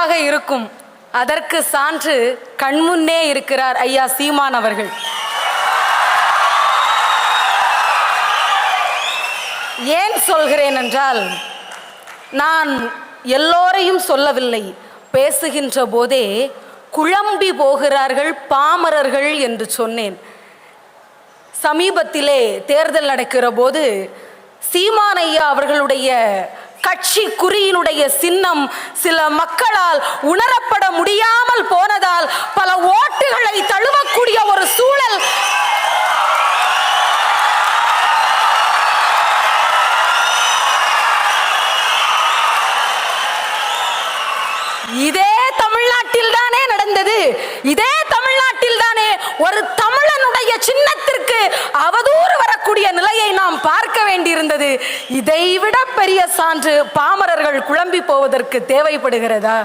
சிறப்பாக இருக்கும். அதற்கு சான்று கண்முன்னே இருக்கிறார் ஐயா சீமான் அவர்கள். ஏன் சொல்கிறேன் என்றால் நான் எல்லோரையும் சொல்லவில்லை. பேசுகின்ற போதே குழம்பி போகிறார்கள் பாமரர்கள் என்று சொன்னேன். சமீபத்திலே தேர்தல் நடக்கிற போது சீமானையா அவர்களுடைய கட்சி குறியினுடைய சின்னம் சில மக்களால் உணரப்பட முடியாமல் போனதால் பல ஓட்டுகளை தழுவக்கூடிய ஒரு சூழல் இதே தமிழ்நாட்டில் தானே நடந்தது. இதே இருந்தது. இதைவிட பெரிய சான்று பாமரர்கள் குழம்பி போவதற்கு தேவைப்படுகிறதா?